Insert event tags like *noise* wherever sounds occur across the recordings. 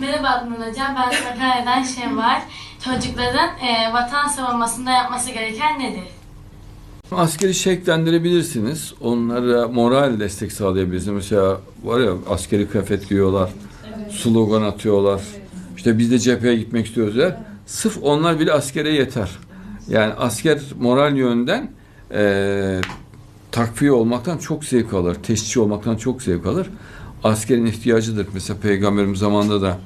Merhaba Adnan Hocam, ben Sakarya'dan Şevval. Çocukların e, vatan savunmasında yapması gereken nedir? Askeri şekillendirebilirsiniz. Onlara moral destek sağlayabilirsiniz. Mesela var ya askeri kıyafet giyiyorlar, slogan atıyorlar. İşte biz de cepheye gitmek istiyoruz ya. Sırf onlar bile askere yeter. Yani asker moral yönden eee takviye olmaktan çok zevk alır. Teşhis olmaktan çok zevk alır. Askerin ihtiyacıdır. Mesela Peygamberimiz zamanında da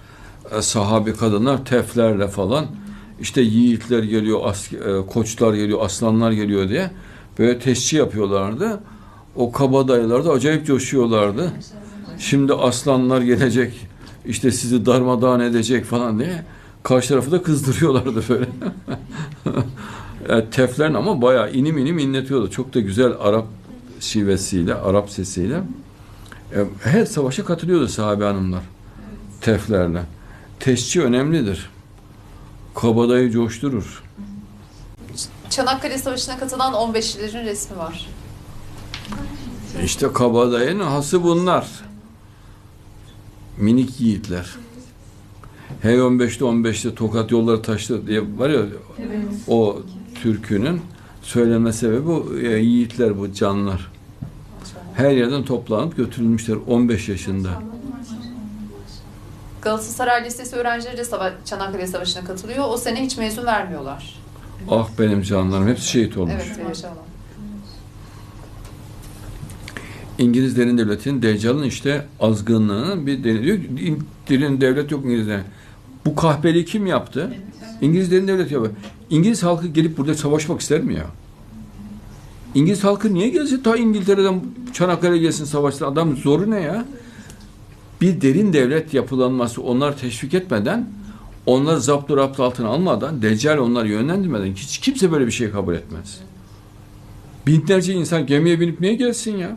e, sahabe kadınlar teflerle falan işte yiğitler geliyor, asker, e, koçlar geliyor, aslanlar geliyor diye böyle teşhis yapıyorlardı. O kabadayılar da acayip coşuyorlardı. Şimdi aslanlar gelecek, işte sizi darmadağın edecek falan diye karşı tarafı da kızdırıyorlardı böyle. *laughs* e, teflerin ama bayağı inim inim inletiyordu. Çok da güzel Arap şivesiyle, Arap sesiyle. E, her savaşa katılıyordu sahabe hanımlar. Teflerle. Teşçi önemlidir. Kabadayı coşturur. Çanakkale Savaşı'na katılan 15'lilerin resmi var. İşte kabadayının hası bunlar. Minik yiğitler. H15'te 15'te tokat yolları taştı diye var ya o türkünün söyleme sebebi bu e, yiğitler bu canlar. Her yerden toplanıp götürülmüşler 15 yaşında. Galatasaray Lisesi öğrencileri de sava- Çanakkale Savaşı'na katılıyor. O sene hiç mezun vermiyorlar. Ah benim canlarım hepsi şehit olmuş. Evet, yaşanan. İngiliz derin devletinin Deccal'ın işte azgınlığının bir deni- diyor derin devlet yok İngiliz'de. Bu kahpeliği kim yaptı? İngiliz derin devlet yapıyor. İngiliz halkı gelip burada savaşmak ister mi ya? İngiliz halkı niye gelsin? Ta İngiltere'den Çanakkale gelsin savaşsın. Adam zoru ne ya? Bir derin devlet yapılanması onlar teşvik etmeden, onları zaptı rapt altına almadan, Deccal onları yönlendirmeden hiç kimse böyle bir şey kabul etmez. Binlerce insan gemiye binip niye gelsin ya?